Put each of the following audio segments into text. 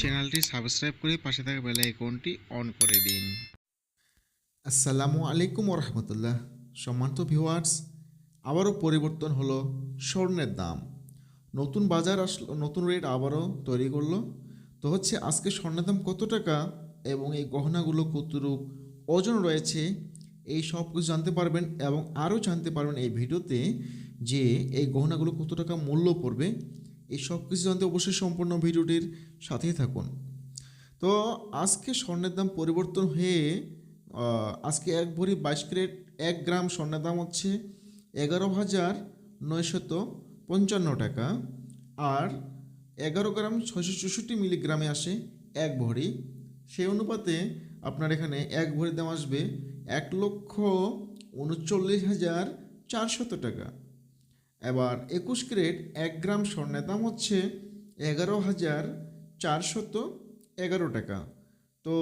চ্যানেলটি সাবস্ক্রাইব করে পাশে থাকা বেল আইকনটি অন করে দিন। আসসালামু আলাইকুম রহমতুল্লাহ সম্মানিত ভিউয়ার্স, আবারও পরিবর্তন হলো স্বর্ণের দাম। নতুন বাজার আসলো, নতুন রেট আবারও তৈরি করল। তো হচ্ছে আজকে স্বর্ণের দাম কত টাকা এবং এই গহনাগুলো কতটুক ওজন রয়েছে, এই সব কিছু জানতে পারবেন এবং আরও জানতে পারবেন এই ভিডিওতে যে এই গহনাগুলো কত টাকা মূল্য পড়বে। এই সব কিছু জানতে অবশ্যই সম্পূর্ণ ভিডিওটির সাথেই থাকুন। তো আজকে স্বর্ণের দাম পরিবর্তন হয়ে আজকে এক ভরি বাইশ ক্যারেট এক গ্রাম স্বর্ণের দাম হচ্ছে এগারো হাজার নয়শত পঞ্চান্ন টাকা আর এগারো গ্রাম ছয়শো চৌষট্টি মিলিগ্রামে আসে এক ভরি। সেই অনুপাতে আপনার এখানে এক ভরির দাম আসবে এক লক্ষ উনচল্লিশ হাজার চারশত টাকা। এবার একুশ ক্যারেট এক গ্রাম স্বর্ণের দাম হচ্ছে এগারো হাজার চারশত এগারো টাকা। তো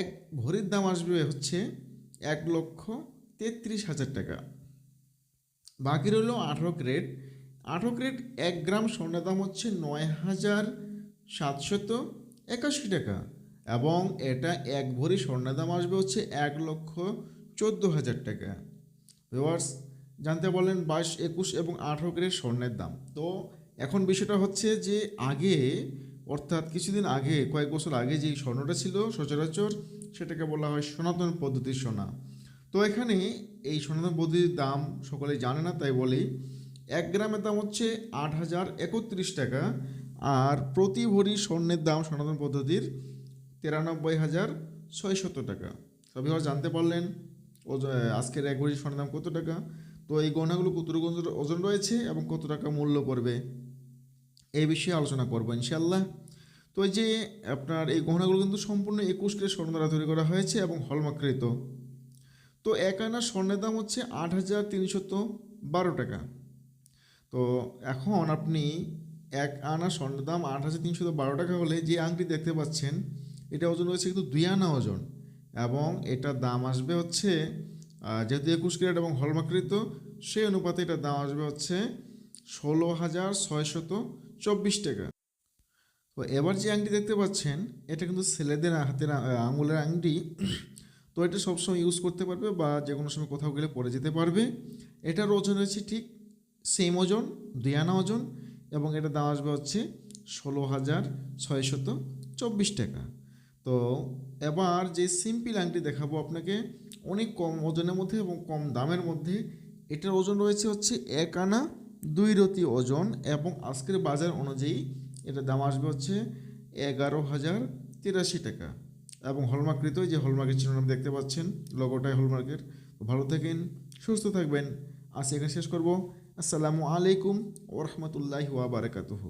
এক ভরির দাম আসবে হচ্ছে এক লক্ষ তেত্রিশ হাজার টাকা। বাকি রইল আঠেরো ক্রেট আঠেরো ক্রেট এক গ্রাম স্বর্ণের দাম হচ্ছে নয় হাজার সাতশত একাশি টাকা এবং এটা এক ভরি স্বর্ণের দাম আসবে হচ্ছে এক লক্ষ চোদ্দ হাজার টাকা। ভিউয়ার্স জানতে বলেন বাইশ একুশ এবং আঠেরো গ্রেড স্বর্ণের দাম। তো এখন বিষয়টা হচ্ছে যে আগে, অর্থাৎ কিছুদিন আগে, কয়েক বছর আগে যে স্বর্ণটা ছিল, সচরাচর সেটাকে বলা হয় সনাতন পদ্ধতির সোনা তো এখানে এই সনাতন পদ্ধতির দাম সকলে জানে না, তাই বলি, এক গ্রামের দাম হচ্ছে আট হাজার একত্রিশ টাকা আর প্রতি ভরি স্বর্ণের দাম সনাতন পদ্ধতির তিরানব্বই হাজার ছয়শত টাকা। সবই জানতে পারলেন ওজ- আজকের এক ভরি স্বর্ণের দাম কত টাকা? তো এই গহনাগুলো কতটুকু ওজন- রয়েছে এবং কত টাকা মূল্য পড়বে? এই বিষয়ে আলোচনা করব ইনশাল্লাহ তো এই যে আপনার এই গহনাগুলো কিন্তু সম্পূর্ণ একুশ কেজি স্বর্ণ দ্বারা তৈরি করা হয়েছে এবং হলমাকৃত। তো এক আনা স্বর্ণের দাম হচ্ছে আট হাজার তিনশত বারো টাকা। তো এখন আপনি এক আনা স্বর্ণের দাম আট হাজার তিনশত বারো টাকা হলে যে আংটি দেখতে পাচ্ছেন, এটা ওজন রয়েছে কিন্তু দুই আনা ওজন এবং এটার দাম আসবে হচ্ছে যেহেতু একুশ ক্যারেট এবং হলমাকৃত, সেই অনুপাতে এটার দাম আসবে হচ্ছে ষোলো হাজার ছয়শত চব্বিশ টাকা। তো এবার যে আংটি দেখতে পাচ্ছেন, এটা কিন্তু ছেলেদের হাতের আঙুলের আংটি। তো এটা সবসময় ইউজ করতে পারবে বা যে কোনো সময় কোথাও গেলে পরে যেতে পারবে। এটার ওজন হচ্ছে ঠিক সেম ওজন দুই আনা ওজন এবং এটা দাম আসবে হচ্ছে ষোলো হাজার ছয়শত চব্বিশ টাকা। তো এবার যে সিম্পল আংটি দেখাবো আপনাকে, অনেক কম ওজনের মধ্যে এবং কম দামের মধ্যে, এটার ওজন রয়েছে হচ্ছে এক আনা দুই রতি ওজন এবং আজকের বাজার অনুযায়ী এটার দাম আসবে হচ্ছে এগারো হাজার তিরাশি টাকা এবং হলমার্কৃত যে হলমার্কের চিহ্ন নাম দেখতে পাচ্ছেন লগোটাই হলমার্কের। ভালো থাকেন, সুস্থ থাকবেন। আজ এখানে শেষ করব। আসসালামু আলাইকুম ওরহমতুল্লাহি ওয়া বারাকাতুহু।